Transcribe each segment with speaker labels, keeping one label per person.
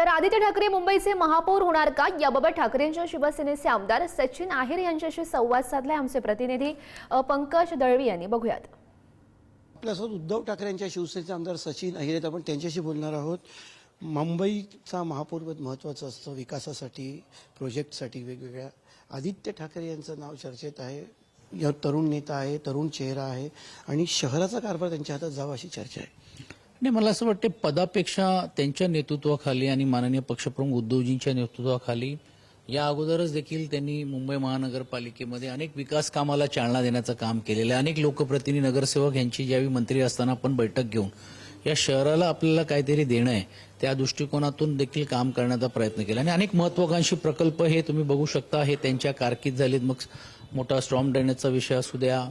Speaker 1: तर आदित्य ठाकरे मुंबईचे महापौर होणार का? याबाबत ठाकरेंच्या शिवसेनेचे आमदार सचिन आहेर यांच्याशी संवाद साधलाय आमचे प्रतिनिधी पंकज दळवी यांनी. बघूयात.
Speaker 2: आपल्यासोबत उद्धव ठाकरे यांच्या शिवसेनेचे आमदार सचिन अहिर आहेत. आपण त्यांच्याशी बोलणार आहोत. मुंबईचा महापौरपद महत्त्वाचं असतं. विकासासाठी प्रोजेक्टसाठी वेगवेगळ्या. आदित्य ठाकरे यांचं नाव चर्चेत आहे. या तरुण नेता आहे तरुण चेहरा आहे आणि शहराचा कारभार त्यांच्या हातात जावा अशी चर्चा आहे.
Speaker 3: नाही मला असं वाटते पदापेक्षा त्यांच्या नेतृत्वाखाली आणि माननीय पक्षप्रमुख उद्धवजींच्या नेतृत्वाखाली या अगोदरच देखील त्यांनी मुंबई महानगरपालिकेमध्ये अनेक विकास कामाला चालना देण्याचं काम केलेलं आहे. अनेक लोकप्रतिनिधी नगरसेवक यांची ज्यावेळी मंत्री असताना आपण बैठक घेऊन या शहराला आपल्याला काहीतरी देणं आहे त्या दृष्टिकोनातून देखील काम करण्याचा प्रयत्न केला. आणि अनेक महत्वाकांक्षी प्रकल्प हे तुम्ही बघू शकता हे त्यांच्या कारकीर्द झालेत. मग मोठा स्ट्रॉम ड्रेनेजचा विषय असू द्या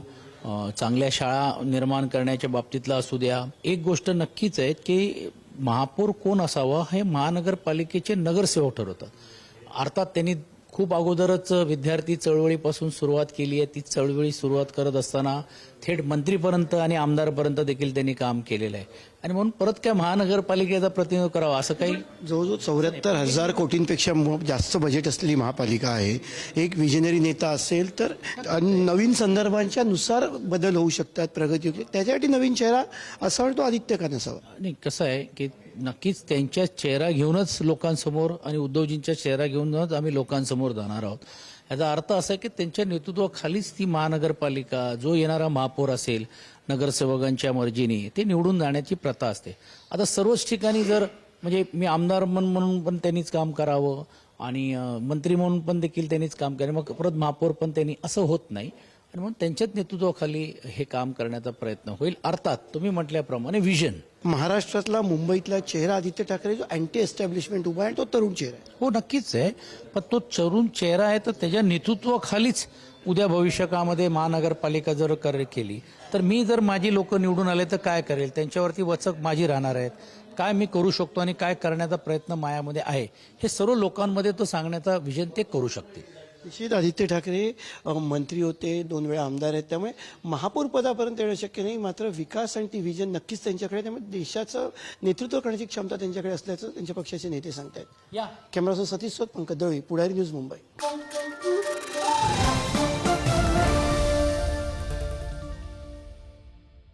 Speaker 3: चांगल्या शाळा निर्माण करण्याच्या बाबतीतला असू द्या. एक गोष्ट नक्कीच आहे की महापौर कोण असावा हे महानगरपालिकेचे नगरसेवक ठरवतात. अर्थात त्यांनी खूप अगोदरच विद्यार्थी चळवळीपासून सुरुवात केली आहे. ती चळवळी सुरुवात करत असताना थेट मंत्रीपर्यंत आणि आमदारपर्यंत देखील त्यांनी काम केलेलं आहे. आणि म्हणून परत काय महानगरपालिकेचा प्रतिनिधित्व करावा असं काही
Speaker 2: जवळजवळ चौऱ्याहत्तर हजार कोटींपेक्षा जास्त बजेट असलेली महापालिका आहे. एक विजनरी नेता असेल तर नवीन संदर्भांच्या नुसार बदल होऊ शकतात प्रगती त्याच्यासाठी नवीन चेहरा असावा तो आदित्य का नसावा?
Speaker 3: नाही कसं आहे की नक्कीच त्यांच्या चेहरा घेऊनच लोकांसमोर आणि उद्धवजींच्या चेहरा घेऊनच आम्ही लोकांसमोर जाणार आहोत. याचा अर्थ असा आहे की त्यांच्या नेतृत्वाखालीच ती महानगरपालिका जो येणारा महापौर असेल नगरसेवकांच्या मर्जीने ते निवडून जाण्याची प्रथा असते. आता सर्वच ठिकाणी जर म्हणजे मी आमदार म्हणून पण त्यांनीच काम करावं आणि मंत्री म्हणून पण देखील त्यांनीच काम करावं मग परत महापौर पण त्यांनी असं होत नाही. आणि म्हणून त्यांच्याच नेतृत्वाखाली हे काम करण्याचा प्रयत्न होईल. अर्थात तुम्ही म्हटल्याप्रमाणे विजन
Speaker 2: महाराष्ट्रातला मुंबईतला चेहरा आदित्य ठाकरे जो अँटी एस्टॅब्लिशमेंट उभा आहे तो तरुण चेहरा आहे.
Speaker 3: हो नक्कीच आहे. पण तो तरुण चेहरा आहे तर त्याच्या नेतृत्वाखालीच उद्या भविष्यकाळामध्ये महानगरपालिका जर कार्य केली तर मी जर माझी लोक निवडून आले तर काय करेल? त्यांच्यावरती वचक माझी राहणार आहेत. काय मी करू शकतो आणि काय करण्याचा प्रयत्न मायामध्ये आहे? हे सर्व लोकांमध्ये तो सांगण्याचा विजन ते करू शकतील.
Speaker 2: निश्चित आदित्य ठाकरे मंत्री होते दोन वेळा आमदार आहेत त्यामुळे महापौर पदापर्यंत येणं शक्य नाही. मात्र विकास आणि ती व्हिजन नक्कीच त्यांच्याकडे. त्यामुळे देशाचं नेतृत्व करण्याची क्षमता त्यांच्याकडे असल्याचं त्यांच्या पक्षाचे नेते सांगतायत.
Speaker 3: या.
Speaker 2: कॅमेरासह सतीश सोत पंकज दळवी पुढारी न्यूज मुंबई.